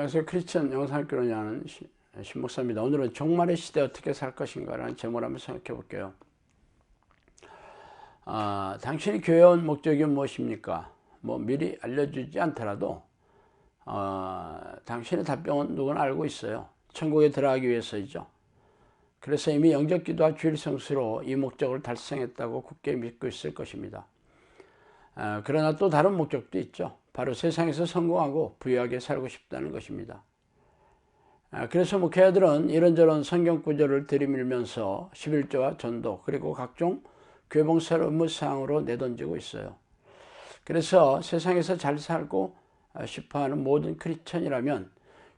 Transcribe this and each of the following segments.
안녕하세요. 크리스천 영상교로를 하는 신목사입니다. 오늘은 종말의 시대 어떻게 살 것인가라는 제목을 한번 생각해 볼게요. 아, 당신이 교회 온 목적이 무엇입니까? 뭐 미리 알려주지 않더라도 어, 당신의 답변은 누구나 알고 있어요. 천국에 들어가기 위해서이죠. 그래서 이미 영적 기도와 주일 성수로 이 목적을 달성했다고 굳게 믿고 있을 것입니다. 아, 그러나 또 다른 목적도 있죠. 바로 세상에서 성공하고 부유하게 살고 싶다는 것입니다. 아, 그래서 목회자들은 이런저런 성경 구절을 들이밀면서 11조와 전도 그리고 각종 교봉사를 업무사항으로 내던지고 있어요. 그래서 세상에서 잘 살고 싶어하는 모든 크리스천이라면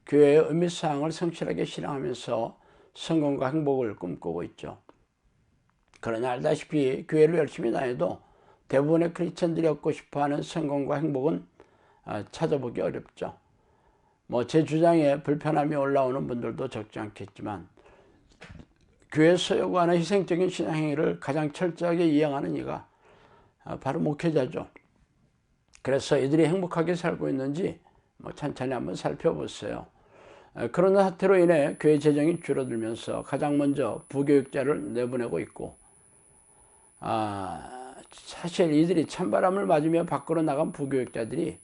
교회의 의미사항을 성실하게 실행하면서 성공과 행복을 꿈꾸고 있죠. 그러나 알다시피 교회를 열심히 다녀도 대부분의 크리스천들이 얻고 싶어하는 성공과 행복은 찾아보기 어렵죠. 뭐 제 주장에 불편함이 올라오는 분들도 적지 않겠지만 교회에서 요구하는 희생적인 신앙행위를 가장 철저하게 이행하는 이가 바로 목회자죠. 그래서 이들이 행복하게 살고 있는지 뭐 천천히 한번 살펴보세요. 그런 사태로 인해 교회 재정이 줄어들면서 가장 먼저 부교육자를 내보내고 있고, 아, 사실 이들이 찬바람을 맞으며 밖으로 나간 부교육자들이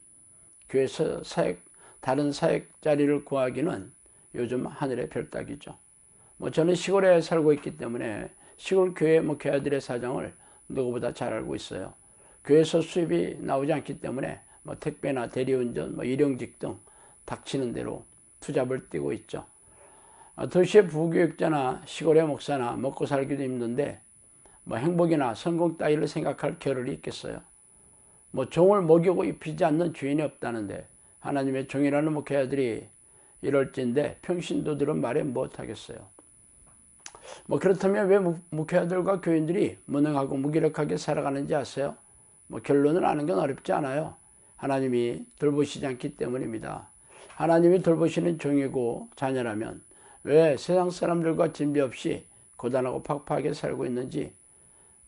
교회에서 사역, 다른 사역 자리를 구하기는 요즘 하늘의 별따기죠. 뭐 저는 시골에 살고 있기 때문에 시골 교회 목회자들의 사정을 누구보다 잘 알고 있어요. 교회에서 수입이 나오지 않기 때문에 뭐 택배나 대리운전, 뭐 일용직 등 닥치는 대로 투잡을 뛰고 있죠. 아, 도시의 부교육자나 시골의 목사나 먹고 살기도 힘든데 뭐 행복이나 성공 따위를 생각할 겨를이 있겠어요. 뭐 종을 먹이고 입히지 않는 주인이 없다는데 하나님의 종이라는 목회자들이 이럴진데 평신도들은 말에 못하겠어요. 뭐 그렇다면 왜 목회자들과 교인들이 무능하고 무기력하게 살아가는지 아세요? 뭐 결론을 아는 건 어렵지 않아요. 하나님이 돌보시지 않기 때문입니다. 하나님이 돌보시는 종이고 자녀라면 왜 세상 사람들과 진비 없이 고단하고 팍팍하게 살고 있는지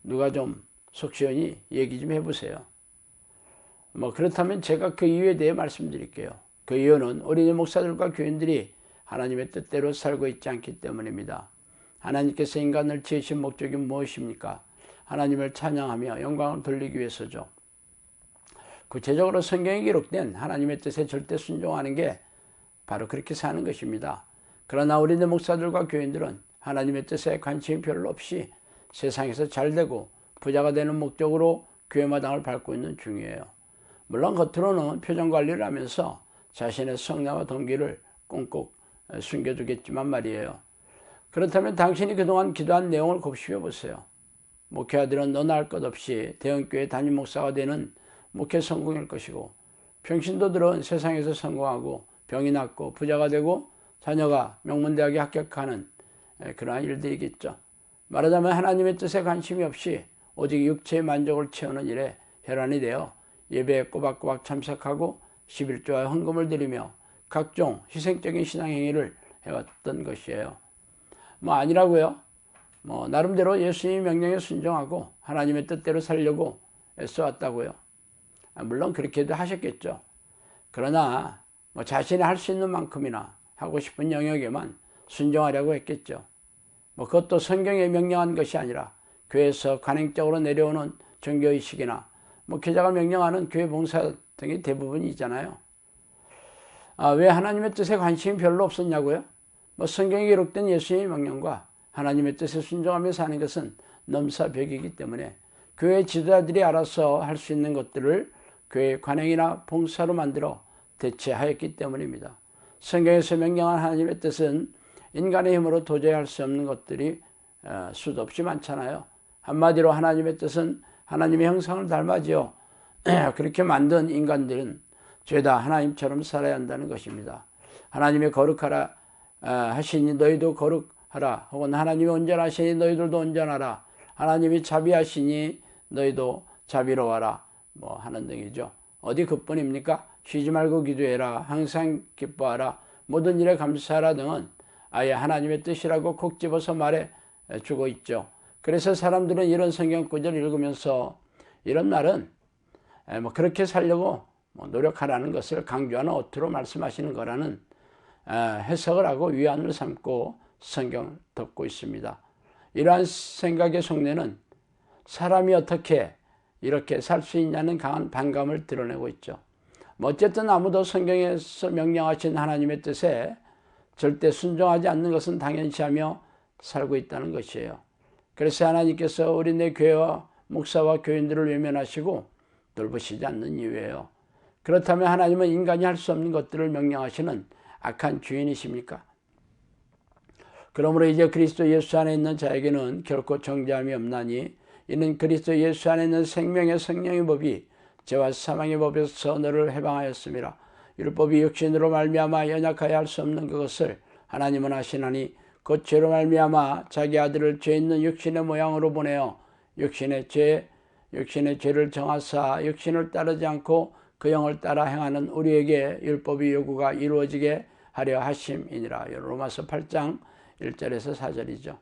누가 좀 속시원히 얘기 좀 해보세요. 뭐 그렇다면 제가 그 이유에 대해 말씀드릴게요. 그 이유는 어린이 목사들과 교인들이 하나님의 뜻대로 살고 있지 않기 때문입니다. 하나님께서 인간을 지으신 목적이 무엇입니까? 하나님을 찬양하며 영광을 돌리기 위해서죠. 구체적으로 성경에 기록된 하나님의 뜻에 절대 순종하는 게 바로 그렇게 사는 것입니다. 그러나 우리네 목사들과 교인들은 하나님의 뜻에 관심이 별로 없이 세상에서 잘 되고 부자가 되는 목적으로 교회 마당을 밟고 있는 중이에요. 물론 겉으로는 표정 관리를 하면서 자신의 성례와 동기를 꽁꽁 숨겨두겠지만 말이에요. 그렇다면 당신이 그동안 기도한 내용을 곱씹어 보세요. 목회자들은 너나 할 것 없이 대형교회 담임 목사가 되는 목회 성공일 것이고 평신도들은 세상에서 성공하고 병이 낫고 부자가 되고 자녀가 명문대학에 합격하는 그러한 일들이겠죠. 말하자면 하나님의 뜻에 관심이 없이 오직 육체의 만족을 채우는 일에 혈안이 되어 예배에 꼬박꼬박 참석하고 11조와 헌금을 드리며 각종 희생적인 신앙행위를 해왔던 것이에요. 뭐 아니라고요. 뭐 나름대로 예수님의 명령에 순종하고 하나님의 뜻대로 살려고 애써왔다고요. 아, 물론 그렇게도 하셨겠죠. 그러나 뭐 자신이 할 수 있는 만큼이나 하고 싶은 영역에만 순종하려고 했겠죠. 뭐 그것도 성경에 명령한 것이 아니라 교회에서 관행적으로 내려오는 종교의식이나 목회자가 명령하는 교회 봉사 등이 대부분이잖아요. 아, 왜 하나님의 뜻에 관심이 별로 없었냐고요? 뭐 성경에 기록된 예수님의 명령과 하나님의 뜻에 순종하며 사는 것은 넘사벽이기 때문에 교회 지도자들이 알아서 할 수 있는 것들을 교회 관행이나 봉사로 만들어 대체하였기 때문입니다. 성경에서 명령한 하나님의 뜻은 인간의 힘으로 도저히 할 수 없는 것들이 어, 수도 없이 많잖아요. 한마디로 하나님의 뜻은 하나님의 형상을 닮아지어 그렇게 만든 인간들은 죄다 하나님처럼 살아야 한다는 것입니다. 하나님의 거룩하라 어, 하시니 너희도 거룩하라 혹은 하나님이 온전하시니 너희들도 온전하라 하나님이 자비하시니 너희도 자비로워라 뭐 하는 등이죠. 어디 그뿐입니까? 쉬지 말고 기도해라 항상 기뻐하라 모든 일에 감사하라 등은 아예 하나님의 뜻이라고 콕 집어서 말해 주고 있죠. 그래서 사람들은 이런 성경 구절 읽으면서 이런 말은 뭐 그렇게 살려고 뭐 노력하라는 것을 강조하는 어투로 말씀하시는 거라는 해석을 하고 위안을 삼고 성경 덮고 있습니다. 이러한 생각의 속내는 사람이 어떻게 이렇게 살 수 있냐는 강한 반감을 드러내고 있죠. 뭐 어쨌든 아무도 성경에서 명령하신 하나님의 뜻에 절대 순종하지 않는 것은 당연시하며 살고 있다는 것이에요. 그래서 하나님께서 우리네 교회와 목사와 교인들을 외면하시고 돌보시지 않는 이유예요. 그렇다면 하나님은 인간이 할 수 없는 것들을 명령하시는 악한 주인이십니까? 그러므로 이제 그리스도 예수 안에 있는 자에게는 결코 정죄함이 없나니 이는 그리스도 예수 안에 있는 생명의 성령의 법이 죄와 사망의 법에서 너를 해방하였습니다. 율법이 육신으로 말미암아 연약하여 할 수 없는 그것을 하나님은 하시나니 그 죄로 말미암아 자기 아들을 죄 있는 육신의 모양으로 보내어 육신의 죄 육신의 죄를 정하사 육신을 따르지 않고 그 영을 따라 행하는 우리에게 율법의 요구가 이루어지게 하려 하심이니라. 로마서 8장 1절에서 4절이죠.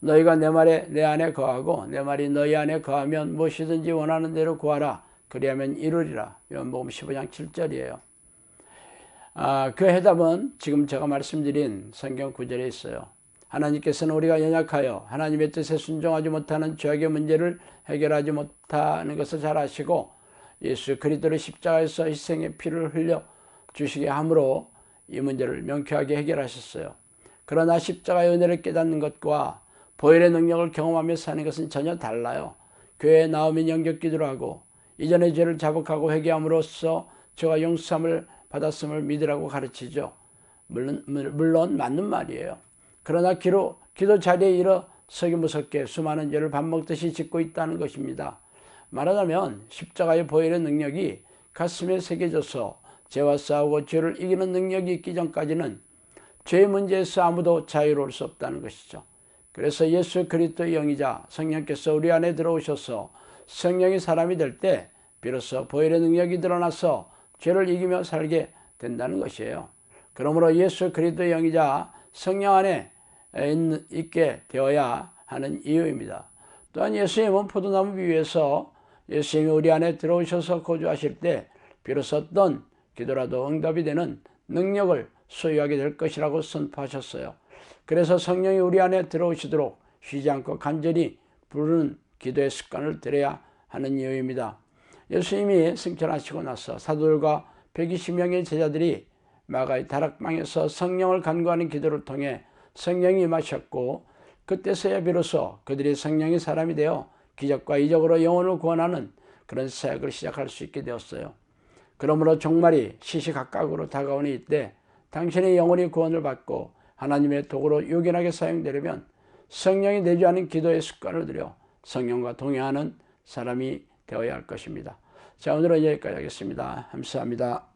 너희가 내 말에 내 안에 거하고 내 말이 너희 안에 거하면 무엇이든지 원하는 대로 구하라. 그리하면 이루리라. 요한복음 15장 7절이에요. 아, 그 해답은 지금 제가 말씀드린 성경 구절에 있어요. 하나님께서는 우리가 연약하여 하나님의 뜻에 순종하지 못하는 죄악의 문제를 해결하지 못하는 것을 잘 아시고 예수 그리스도를 십자가에서 희생의 피를 흘려 주시게 함으로 이 문제를 명쾌하게 해결하셨어요. 그러나 십자가의 은혜를 깨닫는 것과 보혈의 능력을 경험하며 사는 것은 전혀 달라요. 교회에 나오면 영적 기도를 하고 이전의 죄를 자복하고 회개함으로써 죄가 용서함을 받았음을 믿으라고 가르치죠. 물론, 물론 맞는 말이에요. 그러나 기로, 기도 자리에 일어 서기 무섭게 수많은 죄를 밥 먹듯이 짓고 있다는 것입니다. 말하자면 십자가의 보혈의 능력이 가슴에 새겨져서 죄와 싸우고 죄를 이기는 능력이 있기 전까지는 죄 문제에서 아무도 자유로울 수 없다는 것이죠. 그래서 예수 그리스도의 영이자 성령께서 우리 안에 들어오셔서 성령이 사람이 될 때 비로소 보혈의 능력이 드러나서 죄를 이기며 살게 된다는 것이에요. 그러므로 예수 그리스도의 영이자 성령 안에 있게 되어야 하는 이유입니다. 또한 예수님은 포도나무 비유에서 예수님이 우리 안에 들어오셔서 거주하실 때 비로소 어떤 기도라도 응답이 되는 능력을 소유하게 될 것이라고 선포하셨어요. 그래서 성령이 우리 안에 들어오시도록 쉬지 않고 간절히 부르는 기도의 습관을 들여야 하는 이유입니다. 예수님이 승천하시고 나서 사도들과 120명의 제자들이 마가의 다락방에서 성령을 간구하는 기도를 통해 성령이 임하셨고 그때서야 비로소 그들이 성령의 사람이 되어 기적과 이적으로 영혼을 구원하는 그런 사역을 시작할 수 있게 되었어요. 그러므로 종말이 시시각각으로 다가오니 이때 당신의 영혼이 구원을 받고 하나님의 도구로 요긴하게 사용되려면 성령이 내주하는 기도의 습관을 들여 성령과 동행하는 사람이 되어야 할 것입니다. 자, 오늘은 여기까지 하겠습니다. 감사합니다.